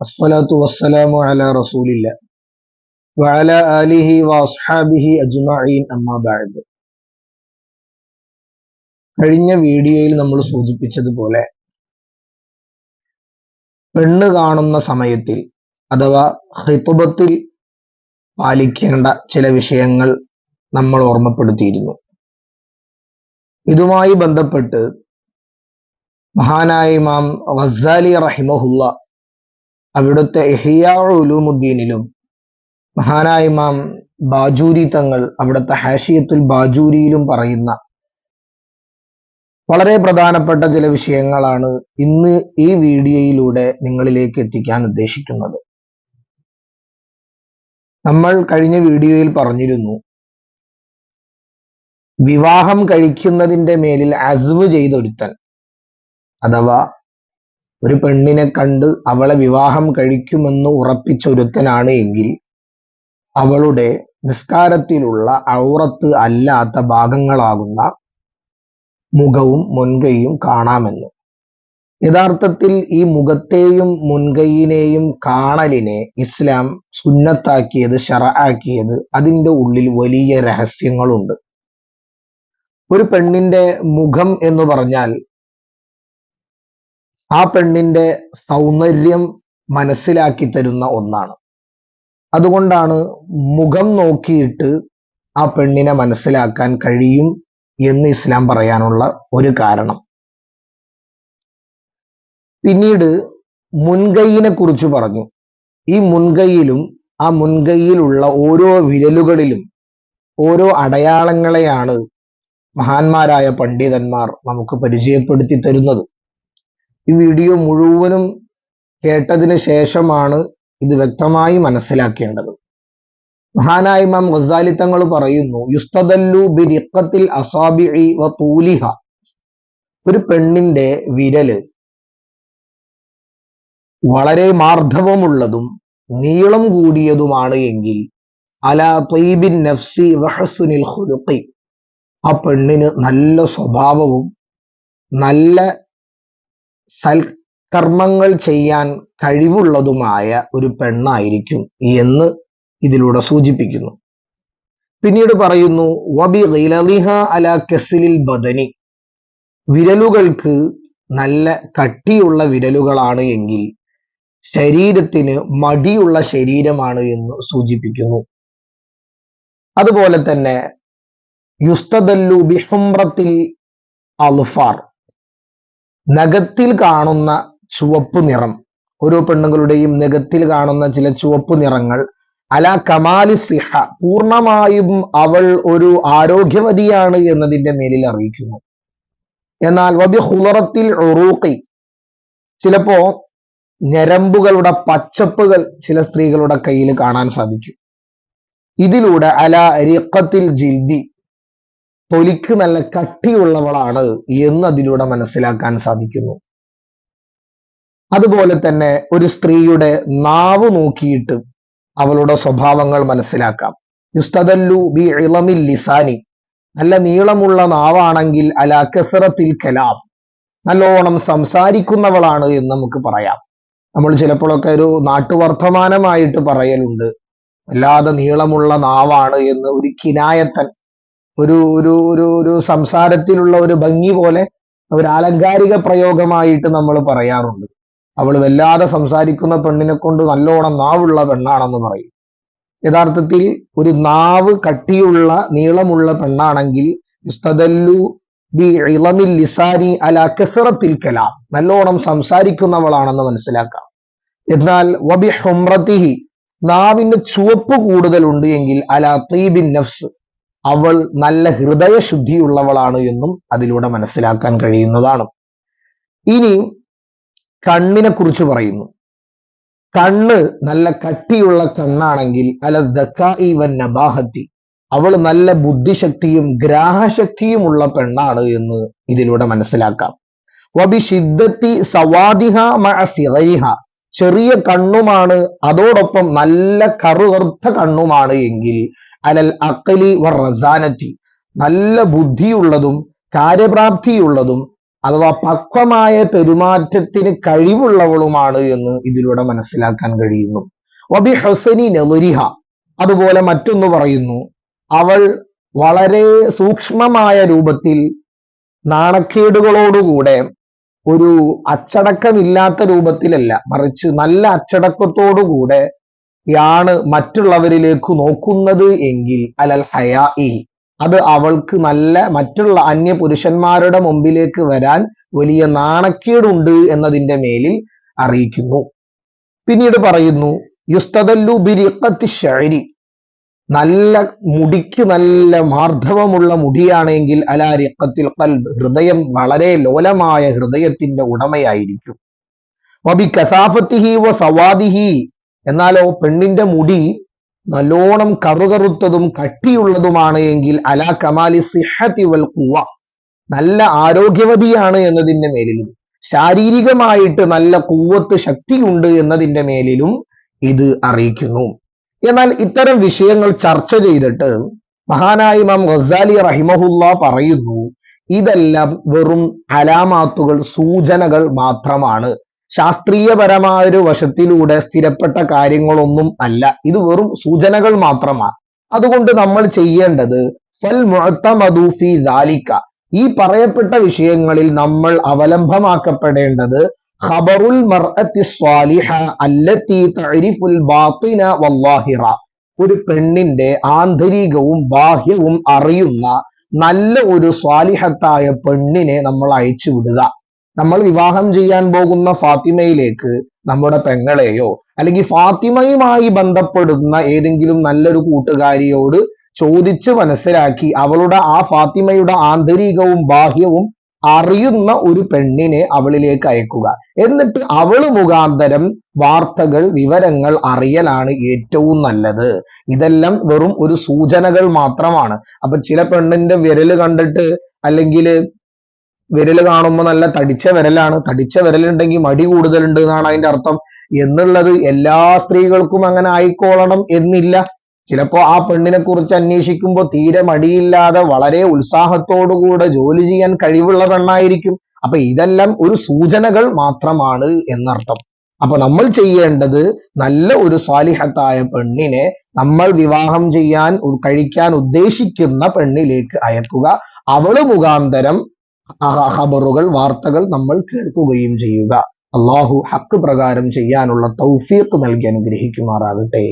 അസ്സലാത്തു വസ്സലാമു ആലിഹി വഅസ്ഹാബിഹി അമ്മാ കഴിഞ്ഞ വീഡിയോയിൽ നമ്മൾ സൂചിപ്പിച്ചതുപോലെ പെണ്ണ് കാണുന്ന സമയത്തിൽ അഥവാ ഹിതുബത്തിൽ പാലിക്കേണ്ട ചില വിഷയങ്ങൾ നമ്മൾ ഓർമ്മപ്പെടുത്തിയിരുന്നു. ഇതുമായി ബന്ധപ്പെട്ട് മഹാനായ ഇമാം വസാലി റഹിമഹുല്ല അവിടുത്തെ ഇഹിയാ ഉലൂമുദ്ദീനിലും മഹാനായ ഇമാം ബാജൂരി തങ്ങൾ അവിടുത്തെ ഹാഷിയത്തുൽ ബാജൂരിയിലും പറയുന്ന വളരെ പ്രധാനപ്പെട്ട ചില വിഷയങ്ങളാണ് ഇന്ന് ഈ വീഡിയോയിലൂടെ നിങ്ങളിലേക്ക് എത്തിക്കാൻ ഉദ്ദേശിക്കുന്നത്. നമ്മൾ കഴിഞ്ഞ വീഡിയോയിൽ പറഞ്ഞിരുന്നു വിവാഹം കഴിക്കുന്നതിന്റെ മേലിൽ അസ്വ് ചെയ്തൊരുത്തൻ അഥവാ ഒരു പെണ്ണിനെ കണ്ട് അവളെ വിവാഹം കഴിക്കുമെന്ന് ഉറപ്പിച്ച ഒരുത്തനാണ് എങ്കിൽ അവളുടെ നിസ്കാരത്തിലുള്ള ഔറത്ത് അല്ലാത്ത ഭാഗങ്ങളാകുന്ന മുഖവും മുൻകൈയും കാണാമെന്ന്. യഥാർത്ഥത്തിൽ ഈ മുഖത്തെയും മുൻകൈയിനെയും കാണലിനെ ഇസ്ലാം സുന്നത്താക്കിയത് ഷറാക്കിയത് അതിന്റെ ഉള്ളിൽ വലിയ രഹസ്യങ്ങളുണ്ട്. ഒരു പെണ്ണിന്റെ മുഖം എന്ന് പറഞ്ഞാൽ ആ പെണ്ണിന്റെ സൗന്ദര്യം മനസ്സിലാക്കി തരുന്ന ഒന്നാണ്. അതുകൊണ്ടാണ് മുഖം നോക്കിയിട്ട് ആ പെണ്ണിനെ മനസ്സിലാക്കാൻ കഴിയും എന്ന് ഇസ്ലാം പറയാനുള്ള ഒരു കാരണം. പിന്നീട് മുൻകൈയിനെ കുറിച്ച് പറഞ്ഞു. ഈ മുൻകൈയിലും ആ മുൻകൈയിലുള്ള ഓരോ വിരലുകളിലും ഓരോ അടയാളങ്ങളെയാണ് മഹാന്മാരായ പണ്ഡിതന്മാർ നമുക്ക് പരിചയപ്പെടുത്തി തരുന്നത്. ഈ വീഡിയോ മുഴുവനും കേട്ടതിന് ശേഷമാണ് ഇത് വ്യക്തമായി മനസ്സിലാക്കേണ്ടത്. മഹാനായ ഇമാം ഗസാലി തങ്ങൾ പറയുന്നു യുസ്തദല്ലു ബിരിക്കത്തിൽ അസാബിഇ വ തൂലിഹ. ഒരു പെണ്ണിന്റെ വിരൽ വളരെ മാർദ്ധവമുള്ളതും നീളം കൂടിയതുമാണ് എങ്കിൽ അലാ ത്വയ്ബിൻ നഫ്സി വഹസുനിൽ ഖുലുഖി. ആ പെണ്ണിന് നല്ല സ്വഭാവവും നല്ല സൽക്കർമ്മങ്ങൾ ചെയ്യാൻ കഴിവുള്ളതുമായ ഒരു പെണ്ണായിരിക്കും എന്ന് ഇതിലൂടെ സൂചിപ്പിക്കുന്നു. പിന്നീട് പറയുന്നു വബി അല കെസിലിൽ ബദനി. വിരലുകൾക്ക് നല്ല കട്ടിയുള്ള വിരലുകളാണ് എങ്കിൽ ശരീരത്തിന് മടിയുള്ള ശരീരമാണ് എന്ന് സൂചിപ്പിക്കുന്നു. അതുപോലെ തന്നെ യുസ്തദല്ലു ബിഹുംറത്തിൽ അൽഫാർ. നഖത്തിൽ കാണുന്ന ചുവപ്പ് നിറം. ഓരോ പെണ്ണുങ്ങളുടെയും നഖത്തിൽ കാണുന്ന ചില ചുവപ്പ് നിറങ്ങൾ. അല കമാലി സിഹ പൂർണമായും അവൾ ഒരു ആരോഗ്യവതിയാണ് എന്നതിന്റെ മേലിൽ അറിയിക്കുന്നു. എന്നാൽ വബി ഹുലറത്തിൽ ഉറൂഖി ചിലപ്പോ ഞരമ്പുകളുടെ പച്ചപ്പുകൾ ചില സ്ത്രീകളുടെ കയ്യിൽ കാണാൻ സാധിക്കും. ഇതിലൂടെ അല റിക്കത്തിൽ ജിൽദി തൊലിക്ക് നല്ല കട്ടിയുള്ളവളാണ് എന്ന് അതിലൂടെ മനസ്സിലാക്കാൻ സാധിക്കുന്നു. അതുപോലെ തന്നെ ഒരു സ്ത്രീയുടെ നാവ് നോക്കിയിട്ട് അവളുടെ സ്വഭാവങ്ങൾ മനസ്സിലാക്കാം. യുസ്തദല്ലു ബി ഇളമിൽ ലിസാനി. നല്ല നീളമുള്ള നാവാണെങ്കിൽ അല കസറത്തിൽ കലാം. നല്ലോണം സംസാരിക്കുന്നവളാണ് എന്ന് നമുക്ക് പറയാം. നമ്മൾ ചിലപ്പോഴൊക്കെ ഒരു നാട്ടുവർത്തമാനമായിട്ട് പറയലുണ്ട്. വല്ലാതെ നീളമുള്ള നാവാണ് എന്ന് ഒരു കിനായത്തൻ ഒരു ഒരു ഒരു ഒരു സംസാരത്തിലുള്ള ഒരു ഭംഗി പോലെ ഒരു ആലങ്കാരിക പ്രയോഗമായിട്ട് നമ്മൾ പറയാറുണ്ട്. അവൾ വല്ലാതെ സംസാരിക്കുന്ന പെണ്ണിനെ കൊണ്ട് നല്ലോണം നാവുള്ള പെണ്ണാണെന്ന് പറയും. യഥാർത്ഥത്തിൽ ഒരു നാവ് കട്ടിയുള്ള നീളമുള്ള പെണ്ണാണെങ്കിൽ ലിസാനി അല കസറത്തിൽ കലാം. നല്ലോണം സംസാരിക്കുന്നവളാണെന്ന് മനസ്സിലാക്കാം. എന്നാൽ വബി ഹുംറത്തിഹി നാവിന് ചുവപ്പ് കൂടുതലുണ്ട് എങ്കിൽ അല തീബിൻ നഫ്സ് അവൾ നല്ല ഹൃദയശുദ്ധിയുള്ളവളാണ് എന്നും അതിലൂടെ മനസ്സിലാക്കാൻ കഴിയുന്നതാണ്. ഇനി കണ്ണിനെ കുറിച്ച് പറയുന്നു. കണ്ണ് നല്ല കട്ടിയുള്ള കണ്ണാണെങ്കിൽ അല ദക്കാഇവൻ നബാഹത്തി അവൾ നല്ല ബുദ്ധിശക്തിയും ഗ്രാഹശക്തിയും ഉള്ള പെണ്ണാണ് എന്ന് ഇതിലൂടെ മനസ്സിലാക്കാം. വബി സവാദിഹ മഅസിറൈഹ ചെറിയ കണ്ണുമാണ് അതോടൊപ്പം നല്ല കറുകറുത്ത കണ്ണുമാണ് എങ്കിൽ അലൽ അക്കലി വർ റസാനറ്റി നല്ല ബുദ്ധിയുള്ളതും കാര്യപ്രാപ്തിയുള്ളതും അഥവാ പക്വമായ പെരുമാറ്റത്തിന് കഴിവുള്ളവളുമാണ് എന്ന് ഇതിലൂടെ മനസ്സിലാക്കാൻ കഴിയുന്നു. വബി ഹസനി നെവരിഹ അതുപോലെ മറ്റൊന്ന് പറയുന്നു അവൾ വളരെ സൂക്ഷ്മമായ രൂപത്തിൽ നാണക്കേടുകളോടുകൂടെ ഒരു അച്ചടക്കമില്ലാത്ത രൂപത്തിലല്ല. മറിച്ച് നല്ല അച്ചടക്കത്തോടുകൂടെ യാണ് മറ്റുള്ളവരിലേക്ക് നോക്കുന്നത് എങ്കിൽ അലൽ ഹയാ അത് അവൾക്ക് നല്ല മറ്റുള്ള അന്യ പുരുഷന്മാരുടെ മുമ്പിലേക്ക് വരാൻ വലിയ നാണക്കേടുണ്ട് എന്നതിന്റെ മേലിൽ അറിയിക്കുന്നു. പിന്നീട് പറയുന്നു യുസ്തദല്ലു ബിരിഖത്തി ഷഴരി നല്ല മുടിക്ക് നല്ല മാർദ്ധവമുള്ള മുടിയാണെങ്കിൽ അലാ ഖൽബ് ഹൃദയം വളരെ ലോലമായ ഹൃദയത്തിന്റെ ഉടമയായിരിക്കും. വബി കസാഫത്തിഹി വ സവാദിഹി. എന്നാലോ പെണ്ണിന്റെ മുടി നല്ലോണം കറുകറുത്തതും കട്ടിയുള്ളതുമാണ് എങ്കിൽ അലാ കമാലി സിഹത്തി വൽ കുവ നല്ല ആരോഗ്യവതിയാണ് എന്നതിന്റെ മേലിലും. ശാരീരികമായിട്ട് നല്ല കൂവത്ത് ശക്തിയുണ്ട് എന്നതിന്റെ മേലിലും ഇത് അറിയിക്കുന്നു. എന്നാൽ ഇത്തരം വിഷയങ്ങൾ ചർച്ച ചെയ്തിട്ട് മഹാനായ ഇമാം ഗസാലി റഹിമഹുല്ല പറയുന്നു ഇതെല്ലാം വെറും അലാമാത്തുകൾ സൂചനകൾ മാത്രമാണ്. ശാസ്ത്രീയപരമായ ഒരു വശത്തിലൂടെ സ്ഥിരപ്പെട്ട കാര്യങ്ങളൊന്നും അല്ല. ഇത് വെറും സൂചനകൾ മാത്രമാണ്. അതുകൊണ്ട് നമ്മൾ ചെയ്യേണ്ടത് ഫൽ മുഅത്തമദു ഫി ദാലിക. ഈ പറയപ്പെട്ട വിഷയങ്ങളിൽ നമ്മൾ അവലംബമാക്കപ്പെടേണ്ടത് ഖബറുൽ സ്വാലിഹ തഅരിഫുൽ ബാത്തിന ഒരു പെണ്ണിന്റെ ആന്തരികവും ബാഹ്യവും അറിയുന്ന നല്ല ഒരു സ്വാലിഹത്തായ പെണ്ണിനെ നമ്മൾ അയച്ചു വിടുക. നമ്മൾ വിവാഹം ചെയ്യാൻ പോകുന്ന ഫാത്തിമയിലേക്ക് നമ്മുടെ പെങ്ങളെയോ അല്ലെങ്കിൽ ഫാത്തിമയുമായി ബന്ധപ്പെടുന്ന ഏതെങ്കിലും നല്ലൊരു കൂട്ടുകാരിയോട് ചോദിച്ച് മനസ്സിലാക്കി അവളുടെ ആ ഫാത്തിമയുടെ ആന്തരികവും ബാഹ്യവും അറിയുന്ന ഒരു പെണ്ണിനെ അവളിലേക്ക് അയക്കുക. എന്നിട്ട് അവൾ മുഖാന്തരം വാർത്തകൾ വിവരങ്ങൾ അറിയലാണ് ഏറ്റവും നല്ലത്. ഇതെല്ലാം വെറും ഒരു സൂചനകൾ മാത്രമാണ്. അപ്പൊ ചില പെണ്ണിന്റെ വിരൽ കണ്ടിട്ട് അല്ലെങ്കിൽ വിരൽ കാണുമ്പോൾ നല്ല തടിച്ച വിരലാണ്. തടിച്ച വിരലുണ്ടെങ്കിൽ മടി കൂടുതലുണ്ട് എന്നാണ് അതിന്റെ അർത്ഥം. എന്നുള്ളത് എല്ലാ സ്ത്രീകൾക്കും അങ്ങനെ ആയിക്കോളണം എന്നില്ല. ചിലപ്പോ ആ പെണ്ണിനെ കുറിച്ച് അന്വേഷിക്കുമ്പോൾ തീരെ മടിയില്ലാതെ വളരെ ഉത്സാഹത്തോടുകൂടെ ജോലി ചെയ്യാൻ കഴിവുള്ള പെണ്ണായിരിക്കും. അപ്പൊ ഇതെല്ലാം ഒരു സൂചനകൾ മാത്രമാണ് എന്നർത്ഥം. അപ്പൊ നമ്മൾ ചെയ്യേണ്ടത് നല്ല ഒരു സ്വാലിഹത്തായ പെണ്ണിനെ നമ്മൾ വിവാഹം ചെയ്യാൻ കഴിക്കാൻ ഉദ്ദേശിക്കുന്ന പെണ്ണിലേക്ക് അയക്കുക. അവൾ മുഖാന്തരം ഖബറുകൾ വാർത്തകൾ നമ്മൾ കേൾക്കുകയും ചെയ്യുക. അള്ളാഹു ഹക്ക് പ്രകാരം ചെയ്യാനുള്ള തൗഫീഖ് നൽകി അനുഗ്രഹിക്കുമാറാകട്ടെ.